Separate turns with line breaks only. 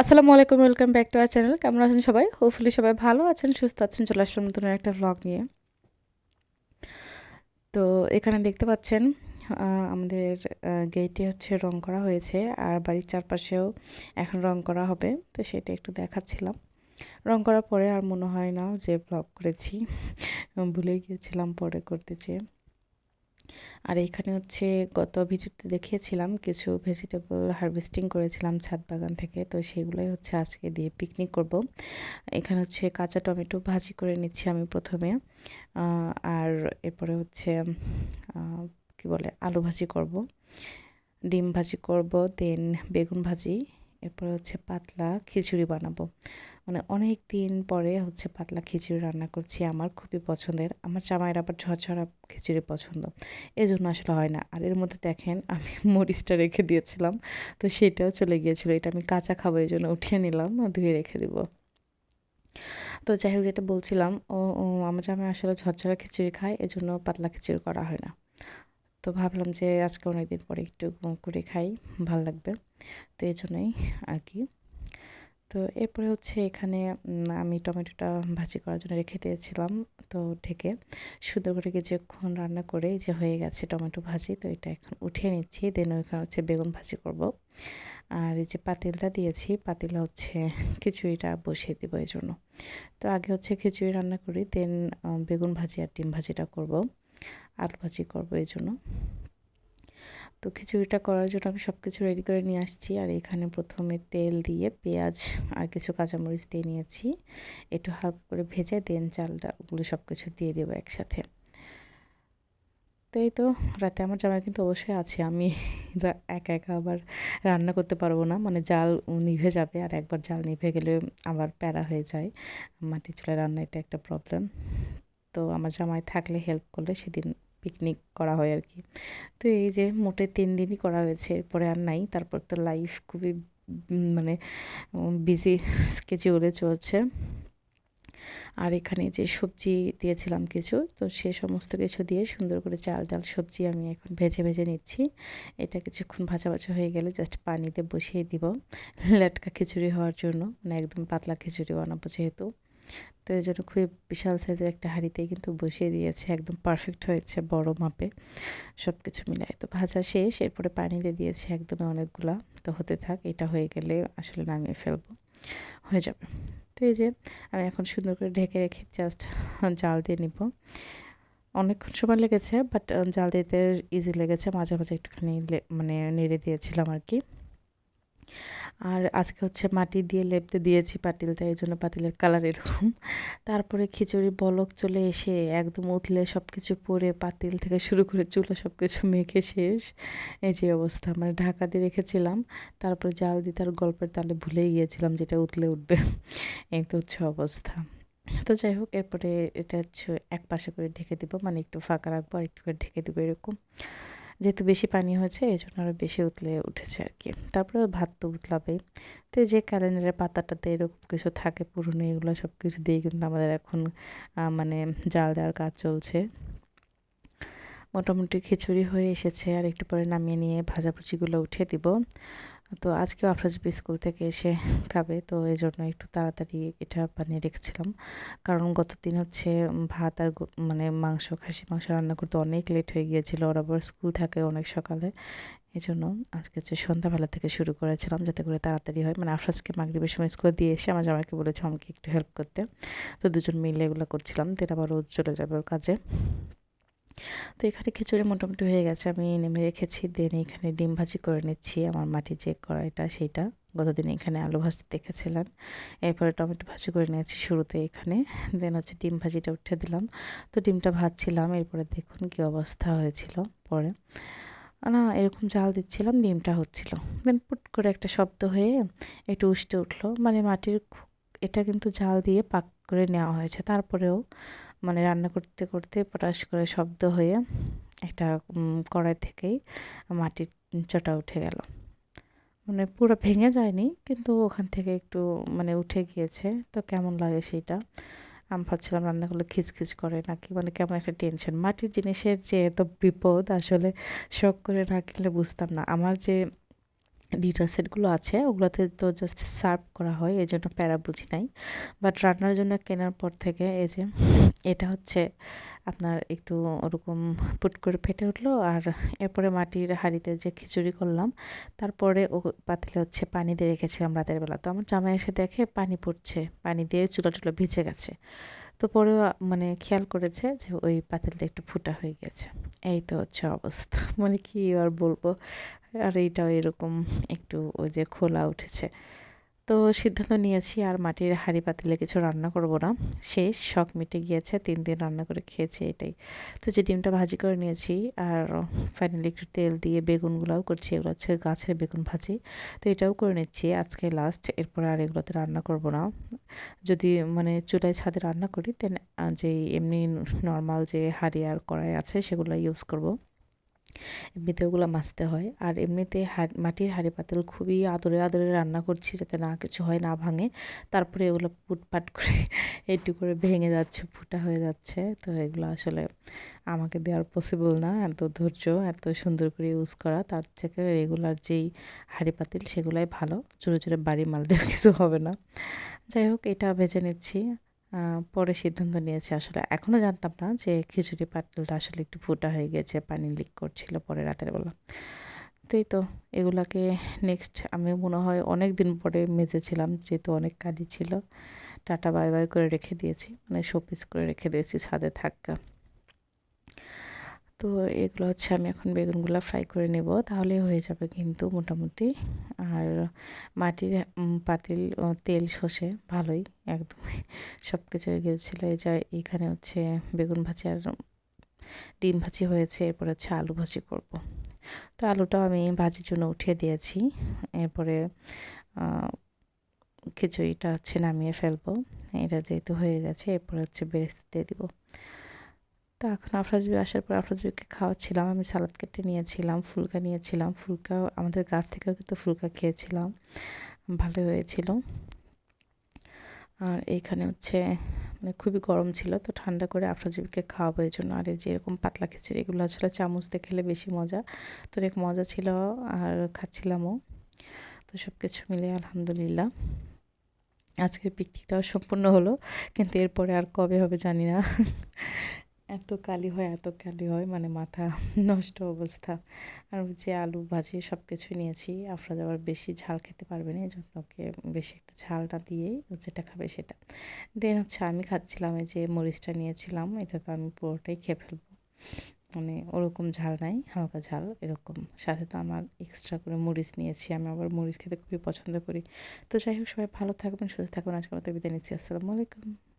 আসসালামু আলাইকুম welcome back to our channel কেমন আছেন সবাই? হোপফুলি সবাই ভালো আছেন, সুস্থ আছেন। চলে আসলাম নতুন একটা ভ্লগ নিয়ে। তো এখানে দেখতে পাচ্ছেন আমাদের গেটে হচ্ছে রং করা হয়েছে, আর বাড়ির চারপাশেও এখন রং করা হবে। তো সেটা একটু দেখাচ্ছিলাম। রং করার পরে আর মনে হয় না যে ব্লগ করেছি। ভুলে গিয়েছিলাম পরে করতে চেয়ে। আর এখানে হচ্ছে গত ভিডিওতে দেখিয়েছিলাম কিছু ভেজিটেবল হারভেস্টিং করেছিলাম ছাদ বাগান থেকে। তো সেগুলোই হচ্ছে আজকে দিয়ে পিকনিক করব। এখানে হচ্ছে কাঁচা টমেটো ভাজি করে নিচ্ছি আমি প্রথমে। আর এরপরে হচ্ছে কি বলে, আলু ভাজি করব। ডিম ভাজি করব, দেন বেগুন ভাজি এরপরে হচ্ছে পাতলা খিচুড়ি বানাবো। মানে অনেক দিন পরে হচ্ছে পাতলা খিচুড়ি রান্না করছি, আমার খুবই পছন্দের। আমার জামাইয়ের আবার ঝরঝরা খিচুড়ি পছন্দ। এই জন্য আসলে হয় না। আর এর মধ্যে দেখেন, আমি মরিচটা রেখে দিয়েছিলাম, তো সেটাও চলে গিয়েছিল। এটা আমি কাঁচা খাব, এই জন্য উঠিয়ে নিলাম, ধুয়ে রেখে দিব। তো যাই হোক, যেটা বলছিলাম ও, আমার জামাই আসলে ঝরঝরা খিচুড়ি খায়, এজন্য পাতলা খিচুড়ি করা হয় না। তো ভাবলাম যে আজকে অনেকদিন পরে একটু করে খাই, ভালো লাগবে। তো এই জন্যই আর কি তো এরপরে হচ্ছে এখানে আমি টমেটোটা ভাজি করার জন্য রেখে দিয়েছিলাম, তো ঢেকে সুন্দর করে কিছুক্ষণ রান্না করে যে হয়ে গেছে টমেটো ভাজি, তো এটা এখন উঠিয়ে নিচ্ছি, দেন ওইখানে হচ্ছে বেগুন ভাজি করব। আর এই যে পাতিলটা দিয়েছি, পাতিলা হচ্ছে খিচুড়িটা বসিয়ে দেবো এই জন্য তো আগে হচ্ছে খিচুড়ি রান্না করি, দেন বেগুন ভাজি আর ডিম ভাজিটা করব। আলু ভাজি করব এই জন্য। তো খিচুড়িটা করার জন্য আমি সব কিছু রেডি করে নিয়ে আসছি। আর এখানে প্রথমে তেল দিয়ে পেঁয়াজ আর কিছু কাঁচামরিচ দিয়ে নিয়েছি। একটু হালকা করে ভেজে দেন চালটা ওগুলো সব কিছু দিয়ে দেবো একসাথে। তো এই তো, রাতে আমার জামাই কিন্তু অবশ্যই আছে। আমি একা একা আবার রান্না করতে পারব না। মানে জাল নিভে যাবে আর একবার জাল নিভে গেলে আবার প্যারা হয়ে যায়। মাটি চুলে রান্না এটা একটা প্রবলেম তো আমার জামাই থাকলে হেল্প করলে সেদিন পিকনিক করা হয় আর কি। তো এই যে মোটে তিন দিনই করা হয়েছে, এরপরে আর নাই। তারপর তো লাইফ খুবই মানে বিজি স্কেচিউলে চলছে। আর এখানে যে সবজি দিয়েছিলাম কিছু, তো সে সমস্ত কিছু দিয়ে সুন্দর করে চাল ডাল, সবজি আমি এখন ভেজে ভেজে নিচ্ছি। এটা কিছুক্ষণ ভাজা ভাজা হয়ে গেলে জাস্ট পানিতে বসিয়ে দিব। লেটকা খিচুড়ি হওয়ার জন্য মানে একদম পাতলা খিচুড়ি বানাবো যেহেতু। তো এই জন্য খুবই বিশাল সাইজের একটা হাঁড়িতেই কিন্তু বসিয়ে দিয়েছে, একদম পারফেক্ট হয়েছে বড় মাপে। সব কিছু মিলায় তো ভাজা শেষ, এরপরে পানি দিয়ে দিয়েছে একদমই অনেকগুলা। তো হতে থাক, এটা হয়ে গেলে আসলে নামিয়ে ফেলব, হয়ে যাবে। তো এই যে আমি এখন সুন্দর করে ঢেকে রেখে জাস্ট জাল দিয়ে নিব। অনেকক্ষণ সময় লেগেছে বাট জাল দিতে ইজি লেগেছে, মাঝে মাঝে একটুখানি মানে নেড়ে দিয়েছিলাম আর কি। আর আজকে হচ্ছে মাটি দিয়ে লেপতে দিয়েছি পাতিলটা এই জন্য পাতিলের কালার এরকম। তারপরে খিচুড়ি, বলক চলে এসে একদম উতলে সব কিছু পরে পাতিল থেকে শুরু করে চুলো সব কিছু মেখে শেষ। এই যে অবস্থা মানে ঢাকা দিয়ে রেখেছিলাম, তারপরে জাল দিয়ে তার গল্পের তালে ভুলেই গিয়েছিলাম যেটা উতলে উঠবে। এই তো হচ্ছে অবস্থা। তো যাই হোক, এরপরে এটা হচ্ছে এক পাশে করে ঢেকে দিব মানে একটু ফাঁকা রাখব আর একটু করে ঢেকে দেবো এরকম। যেহেতু বেশি পানি হয়েছে এই জন্য আরও বেশি উতলে উঠেছে আর কি তারপরে ভাত তো উতলাবেই। তো যে ক্যালেন্ডারের পাতাটাতে এরকম কিছু থাকে, পুরনো এগুলো সব কিছু দিয়ে কিন্তু আমাদের এখন মানে জাল দেওয়ার কাজ চলছে। মোটামুটি খিচুড়ি হয়ে এসেছে, আর একটু পরে নামিয়ে নিয়ে ভাজাভুজিগুলো উঠিয়ে দিব। তো আজকেও আফরাজবি স্কুল থেকে এসে খাবে, তো এই জন্য একটু তাড়াতাড়ি এটা বানিয়ে রেখেছিলাম। কারণ গত দিন হচ্ছে ভাত আর মানে মাংস খাসি মাংস রান্না করতে অনেক লেট হয়ে গিয়েছিল। ওর আবার স্কুল থাকে অনেক সকালে। এই জন্য আজকে হচ্ছে সন্ধ্যাবেলা থেকে শুরু করেছিলাম যাতে করে তাড়াতাড়ি হয়। মানে আফরাজকে মাগরিবের সময় স্কুলে দিয়ে এসে আমার জামাইকে বলেছে, আমাকে একটু হেল্প করতে। তো দুজন মিলে এগুলো করছিলাম। তো আবার চলে যাবে ওর কাজে। তো এখানে খিচুড়ি মোটামুটি হয়ে গেছে। আমি নেমে রেখেছি, দেন এখানে ডিম ভাজি করে নিচ্ছি। আমার মাটি যে কড়াইটা, সেইটা। গতদিন এখানে আলু ভাজতে দেখেছিলেন এরপরে টমেটো ভাজি করে নিয়েছি শুরুতে এখানে। দেন হচ্ছে ডিম ভাজিটা উঠে দিলাম। তো ডিমটা ভাজছিলাম। এরপরে দেখুন কী অবস্থা হয়েছিল পরে। না, এরকম জাল দিচ্ছিলাম, ডিমটা হচ্ছিল। দেন পুট করে একটা শব্দ হয়ে একটু উষ্টে উঠল। মানে মাটির এটা কিন্তু জাল দিয়ে পাক করে নেওয়া হয়েছে। তারপরেও মানে রান্না করতে করতে পটাশ করে শব্দ হয়ে একটা কড়াই থেকেই মাটির চটা উঠে গেল। মানে পুরো ভেঙে যায়নি, কিন্তু ওখান থেকে একটু মানে উঠে গিয়েছে। তো কেমন লাগে সেইটা? আমি ভাবছিলাম রান্না করলে খিচখিচ করে নাকি মানে কেমন একটা টেনশন মাটির জিনিসের যে এত বিপদ আসলে শখ করে না বুঝতাম না। আমার যে ডিটার সেটগুলো আছে, ওগুলোতে তো জাস্ট সার্ভ করা হয় এই জন্য প্যারা বুঝি নাই। বাট রান্নার জন্য কেনার পর থেকে এই যে, এটা হচ্ছে আপনার একটু ওরকম পুট করে ফেটে উঠল, আর এরপরে মাটির হাঁড়িতে যে খিচুড়ি করলাম, তারপরে ও পাতিলে হচ্ছে পানি দিয়ে রেখেছিলাম রাতের বেলা। তো আমার জামাই এসে দেখে পানি পড়ছে, পানি দিয়ে চুলা টুলো ভিজে গেছে। তো পরে মানে খেয়াল করেছে যে ওই পাতিলটা একটু ফুটা হয়ে গেছে। এই তো হচ্ছে অবস্থা। মানে কি আর বলব? আর এইটাও এরকম একটু ওই যে খোলা উঠেছে। তো সিদ্ধান্ত নিয়েছি আর মাটির হাঁড়ি পাতিলে কিছু রান্না করব না। শেষ, শখ মিটে গিয়েছে, তিন দিন রান্না করে খেয়েছি এটাই। তো যে ডিমটা ভাজি করে নিয়েছি আর ফাইনালি একটু তেল দিয়ে বেগুনগুলোও করছি, এগুলো হচ্ছে গাছের বেগুন ভাজি। তো এটাও করে নিচ্ছি, আজকে লাস্ট এরপরে আর এগুলোতে রান্না করব না। যদি মানে চুলায় ছাদে রান্না করি দেন যে এমনি নর্মাল যে হাঁড়ি আর কড়াই আছে, সেগুলো ইউজ করব। এমনিতে ওগুলো মাজতে হয়। আর এমনিতে মাটির হাঁড়ি পাতিল খুবই আদরে আদরে রান্না করছি যাতে না কিছু হয়, না ভাঙে। তারপরে এগুলো পুটপাট করে একটু করে ভেঙে যাচ্ছে, ফুটা হয়ে যাচ্ছে। তো এগুলো আসলে আমাকে দেওয়ার পসিবল না। এত ধৈর্য, এত সুন্দর করে ইউজ করা। তার থেকে রেগুলার যেই হাঁড়ি পাতিল সেগুলাই ভালো। জোরে জোরে বাড়ি মাল দেওয়া কিছু হবে না। যাই হোক, এটা ভেজে নিচ্ছি। পরে সিদ্ধান্ত নিয়েছি আসলে। এখনও জানতাম না যে খিচুড়ি পাতলটা আসলে একটু ফুটা হয়ে গেছে, পানি লিক করছিল পরে রাতের বেলা। তো এই তো, এগুলাকে নেক্সট আমি মনে হয় অনেক দিন পরে মেজেছিলাম, যেহেতু অনেক কাজই ছিল। টাটা বাই বাই করে রেখে দিয়েছি মানে শোপিস করে রেখে দিয়েছি ছাদে থাকা। তো এগুলো হচ্ছে আমি এখন বেগুনগুলো ফ্রাই করে নেব, তাহলে হয়ে যাবে কিন্তু মোটামুটি। আর মাটির পাতিল তেল সষে ভালোই একদমই সব কিছু হয়ে গিয়েছিল। এই যা এখানে হচ্ছে বেগুন ভাজি আর ডিম ভাজি হয়েছে, এরপর হচ্ছে আলু ভাজি করব। তো আলুটাও আমি ভাজির জন্য উঠিয়ে দিয়েছি। এরপরে খিচুড়িটা হচ্ছে নামিয়ে ফেলব। এটা যেহেতু হয়ে গেছে, এরপর হচ্ছে বেরেস্তে দিয়ে দিব। তো এখন আফরাজবি আসার পর আফরাজবিকে খাওয়াচ্ছিলাম, আমি সালাদ কেটে নিয়েছিলাম, ফুলকা নিয়েছিলাম, ফুলকা আমাদের গাছ থেকেও কিন্তু ফুলকা খেয়েছিলাম ভালো হয়েছিল। আর এইখানে হচ্ছে মানে খুবই গরম ছিল, তো ঠান্ডা করে আফরাজবিকে খাওয়াবো এই জন্য। আর যে এরকম পাতলা খিচুড়ি, এগুলো আসলে চামচ দিয়ে খেলে বেশি মজা, তো অনেক মজা ছিল আর খাচ্ছিলামও। তো সব কিছু মিলে আলহামদুলিল্লাহ। আজকের পিকনিকটাও সম্পূর্ণ হলো, কিন্তু এরপরে আর কবে হবে জানি না। এত কালি হয়, এত কালি হয় মানে মাথা নষ্ট অবস্থা। আর যে আলু ভাজি সব কিছুই নিয়েছি। আফরাজ আবার বেশি ঝাল খেতে পারবে না এই জন্য ওকে বেশি একটা ঝালটা দিয়েই যেটা খাবে সেটা। দেন হচ্ছে আমি খাচ্ছিলাম এই যে মরিচটা নিয়েছিলাম, এটা তো আমি পুরোটাই খেয়ে ফেলব। মানে ওরকম ঝাল নাই, হালকা ঝাল, এরকম। সাথে তো আমার এক্সট্রা করে মরিচ নিয়েছি, আমি আবার মরিচ খেতে খুবই পছন্দ করি। তো যাই হোক, সবাই ভালো থাকবেন, সুস্থ থাকবেন। আজকের মতো বিদায় নিচ্ছি। আসসালামু আলাইকুম।